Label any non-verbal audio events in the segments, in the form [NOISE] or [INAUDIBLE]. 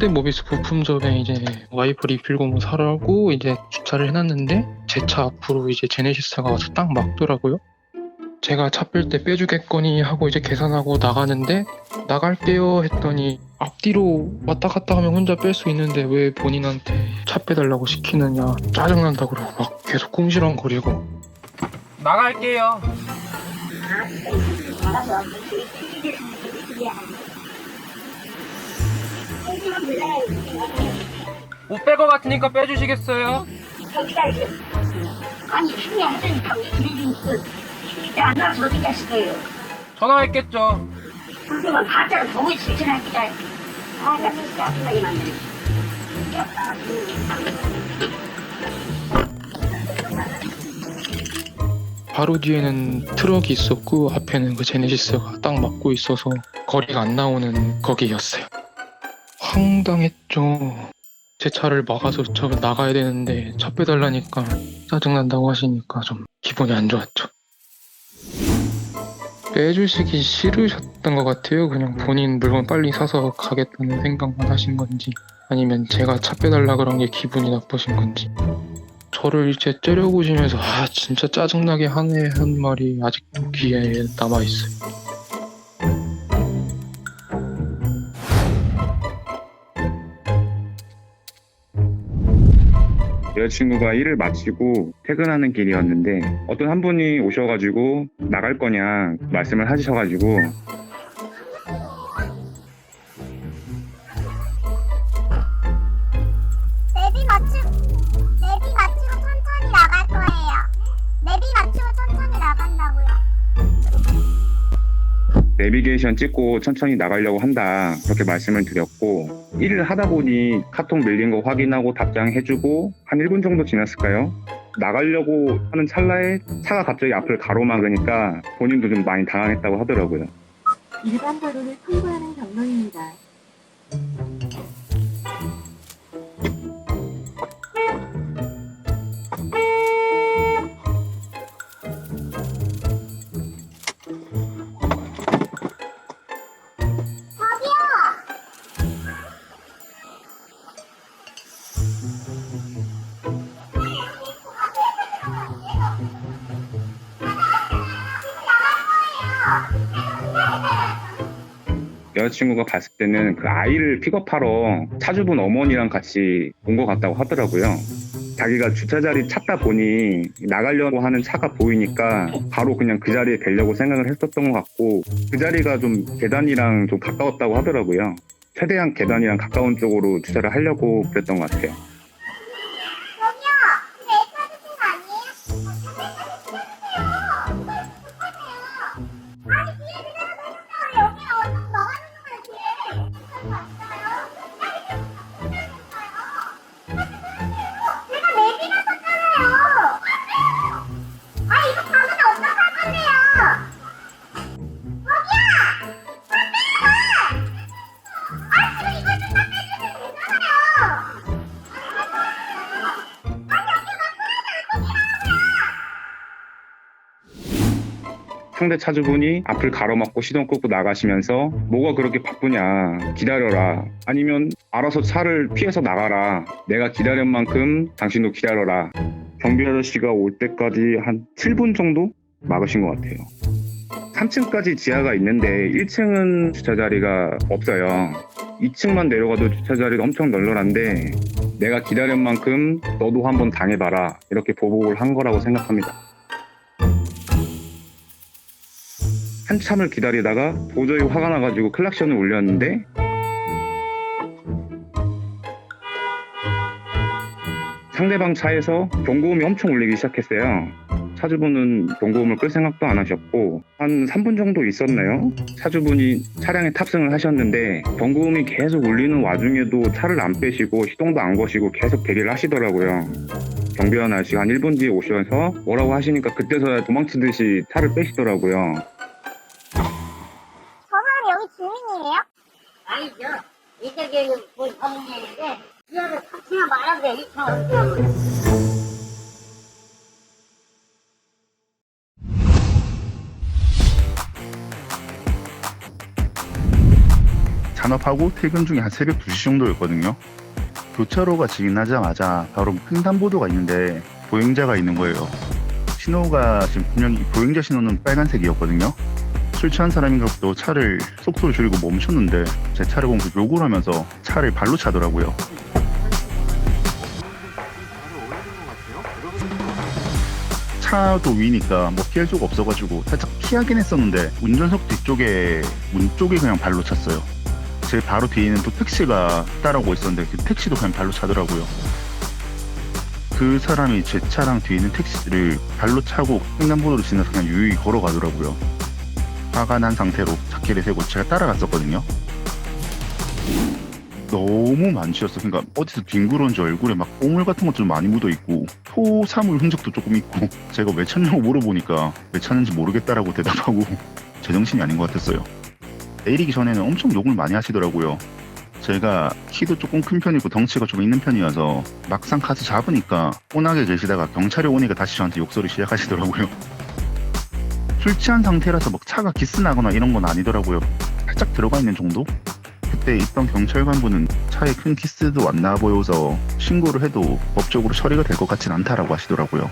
현대모비스 부품점에 이제 와이퍼 리필고 뭐 사라고 이제 주차를 해놨는데 제 차 앞으로 이제 제네시스가 와서 딱 막더라고요. 제가 차 뺄 때 빼주겠거니 하고 이제 계산하고 나가는데 나갈게요 했더니 앞뒤로 왔다 갔다 하면 혼자 뺄 수 있는데 왜 본인한테 차 빼달라고 시키느냐 짜증난다 그러고 막 계속 궁시렁거리고 나갈게요. 못뺄것 같으니까 빼주시겠어요? 아니 힘이 안 되니까 기대주니까 안 나서 어디 갔어요 전화했겠죠. 그동안 가짜로 보고 있으시나 기다 아 나 진짜 아프다이 만네 바로 뒤에는 트럭이 있었고 앞에는 그 제네시스가 딱 막고 있어서 거리가 안 나오는 거기였어요. 황당했죠. 제 차를 막아서 저 나가야 되는데 차 빼달라니까 짜증난다고 하시니까 좀 기분이 안 좋았죠. 빼주시기 싫으셨던 것 같아요. 그냥 본인 물건 빨리 사서 가겠다는 생각만 하신 건지 아니면 제가 차 빼달라 그런 게 기분이 나쁘신 건지 저를 이제 째려보시면서 아 진짜 짜증나게 하네 한 말이 아직도 귀에 남아있어요. 여자친구가 일을 마치고 퇴근하는 길이었는데 어떤 한 분이 오셔가지고 나갈 거냐 말씀을 하셔가지고 내비게이션 찍고 천천히 나가려고 한다 그렇게 말씀을 드렸고 일을 하다 보니 카톡 밀린 거 확인하고 답장해주고 한 1분 정도 지났을까요? 나가려고 하는 찰나에 차가 갑자기 앞을 가로막으니까 본인도 좀 많이 당황했다고 하더라고요. 일반 도로를 통과하는 경로입니다. 여자친구가 갔을 때는 그 아이를 픽업하러 차주분 어머니랑 같이 온 것 같다고 하더라고요. 자기가 주차 자리 찾다 보니 나가려고 하는 차가 보이니까 바로 그냥 그 자리에 대려고 생각을 했었던 것 같고 그 자리가 좀 계단이랑 좀 가까웠다고 하더라고요. 최대한 계단이랑 가까운 쪽으로 주차를 하려고 그랬던 것 같아요. 상대 차주분이 앞을 가로막고 시동 끄고 나가시면서 뭐가 그렇게 바쁘냐 기다려라. 아니면 알아서 차를 피해서 나가라. 내가 기다린 만큼 당신도 기다려라. 경비 아저씨가 올 때까지 한 7분 정도 막으신 것 같아요. 3층까지 지하가 있는데 1층은 주차 자리가 없어요. 2층만 내려가도 주차 자리가 엄청 널널한데 내가 기다린 만큼 너도 한번 당해봐라. 이렇게 보복을 한 거라고 생각합니다 한참을 기다리다가 도저히 화가 나가지고 클락션을 울렸는데 상대방 차에서 경고음이 엄청 울리기 시작했어요. 차주분은 경고음을 끌 생각도 안 하셨고 한 3분 정도 있었나요? 차주분이 차량에 탑승을 하셨는데 경고음이 계속 울리는 와중에도 차를 안 빼시고 시동도 안 거시고 계속 대기를 하시더라고요. 경비원 아저씨가 한 1분 뒤에 오셔서 뭐라고 하시니까 그때서야 도망치듯이 차를 빼시더라고요. 이쪽에 뭐 전문인데 지하를 같이나 말하세요 이처럼 산업하고 퇴근 중에 한 새벽 2시 정도였거든요. 교차로가 지나자마자 바로 횡단보도가 있는데 보행자가 있는 거예요. 신호가 지금 분명히 보행자 신호는 빨간색이었거든요. 술 취한 사람인가 보다 차를 속도를 줄이고 멈췄는데 제 차를 보고 욕을 하면서 차를 발로 차더라고요. 차도 위니까 뭐 피할 수가 없어가지고 살짝 피하긴 했었는데 운전석 뒤쪽에 문 쪽에 그냥 발로 찼어요. 제 바로 뒤에는 또 택시가 따라오고 있었는데 그 택시도 그냥 발로 차더라고요. 그 사람이 제 차랑 뒤에 있는 택시를 발로 차고 횡단보도를 지나서 그냥 유유히 걸어가더라고요. 화가 난 상태로 자켓을 세고 제가 따라갔었거든요. 너무 많으셨어. 그러니까 어디서 뒹굴었는지 얼굴에 막 오물 같은 것도 좀 많이 묻어 있고 토사물 흔적도 조금 있고 제가 왜 찼냐고 물어보니까 왜 찼는지 모르겠다라고 대답하고 [LAUGHS] 제정신이 아닌 것 같았어요. 내리기 전에는 엄청 욕을 많이 하시더라고요. 제가 키도 조금 큰 편이고 덩치가 좀 있는 편이어서 막상 가서 잡으니까 뻔하게 계시다가 경찰이 오니까 다시 저한테 욕설을 시작하시더라고요. 술 취한 상태라서 막 차가 기스 나거나 이런 건 아니더라고요. 살짝 들어가 있는 정도? 그때 있던 경찰관분은 차에 큰 키스도 안 나 보여서 신고를 해도 법적으로 처리가 될 것 같진 않다라고 하시더라고요.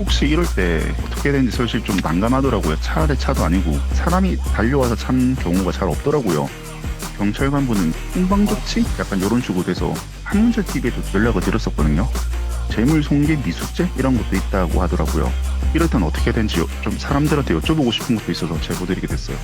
혹시 이럴 때 어떻게 되는지 사실 좀 난감하더라고요. 차 대 차도 아니고 사람이 달려와서 찬 경우가 잘 없더라고요. 경찰관분은 홍방조치? 약간 이런 식으로 돼서 한문철 TV에도 연락을 드렸었거든요. 재물 손괴 미수죄 이런 것도 있다고 하더라고요. 땐 어떻게 여- 좀 사람들한테 여쭤보고 싶은 것도 있어서 제보드리게 됐어요.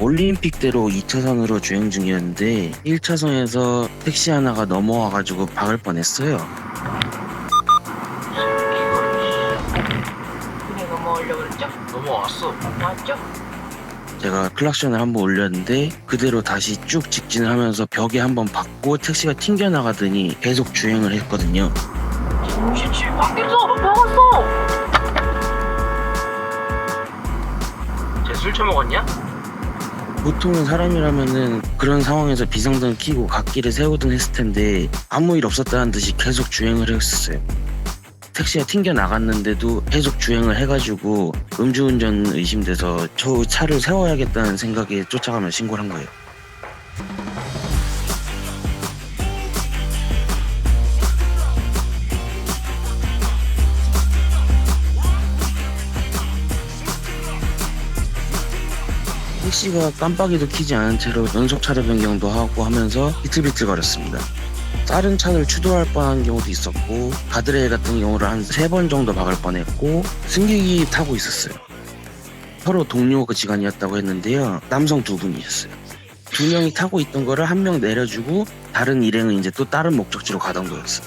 올림픽대로 2차선으로 주행 중이었는데 1차선에서 택시 하나가 넘어와가지고 박을 뻔했어요. 넘어왔어. 맞죠? 제가 클락션을 한번 올렸는데 그대로 다시 쭉 직진을 하면서 벽에 한번 박고 택시가 튕겨 나가더니 계속 주행을 했거든요. 진실 밖에서 나갔어! 쟤술 처먹었냐? 보통은 사람이라면은 그런 상황에서 비상등 켜고 갓길에 세우든 했을 텐데 아무 일 없었다는 듯이 계속 주행을 했었어요. 택시가 튕겨 나갔는데도 계속 주행을 해가지고 음주운전 의심돼서 저 차를 세워야겠다는 생각에 쫓아가며 신고를 한 거예요. 택시가 깜빡이도 켜지 않은 채로 연속 차례 변경도 하고 하면서 비틀비틀 거렸습니다. 다른 차를 추돌할 뻔한 경우도 있었고 가드레일 같은 경우를 한 세 번 정도 박을 뻔했고 승객이 타고 있었어요. 서로 동료 그 지간이었다고 했는데요. 남성 두 분이었어요. 두 명이 타고 있던 거를 한 명 내려주고 다른 일행은 이제 또 다른 목적지로 가던 거였어요.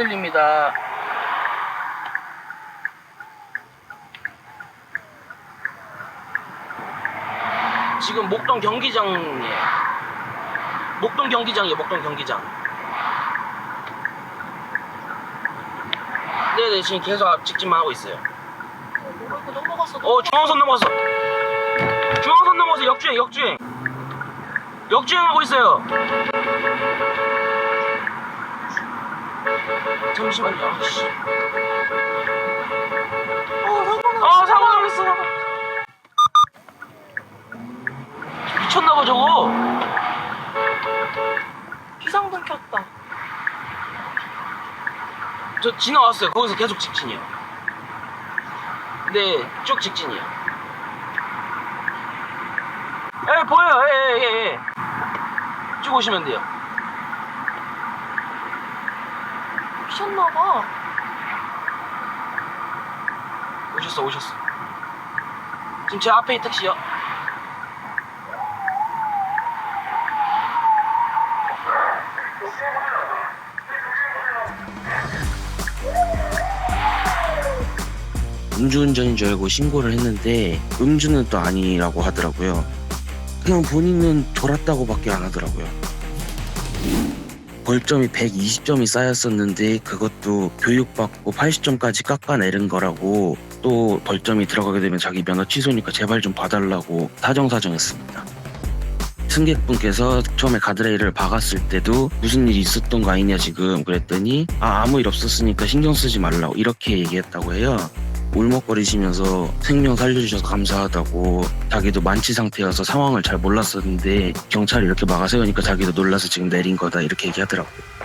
안 들립니다. 지금 목동 경기장이에요. 목동 경기장이에요, 목동 경기장. 네네, 지금 계속 앞 직진만 하고 있어요. 어 중앙선 넘어갔어 중앙선 넘어서 역주행 역주행 역주행하고 있어요 잠시만요 어 사고 나겠어 미쳤나봐 저거 비상등 켰다. 저 지나왔어요 거기서 계속 직진이요 네, 쭉 직진이요. 예, 보여요. 예, 예, 예, 예. 쭉 오시면 돼요. 오셨나봐. 오셨어, 오셨어. 지금 제 앞에 이 택시요. 음주운전인 줄 알고 신고를 했는데 음주는 또 아니라고 하더라고요. 그냥 본인은 돌았다고밖에 안 하더라고요. 벌점이 120점이 쌓였었는데 그것도 교육받고 80점까지 깎아내린 거라고 또 벌점이 들어가게 되면 자기 면허 취소니까 제발 좀 봐달라고 사정사정했습니다. 승객분께서 처음에 가드레일을 박았을 때도 무슨 일이 있었던 거 아니냐 지금 그랬더니 아 아무 일 없었으니까 신경 쓰지 말라고 이렇게 얘기했다고 해요. 울먹거리시면서 생명 살려주셔서 감사하다고 자기도 만취 상태여서 상황을 잘 몰랐었는데 경찰이 이렇게 막아세우니까 자기도 놀라서 지금 내린 거다 이렇게 얘기하더라고요.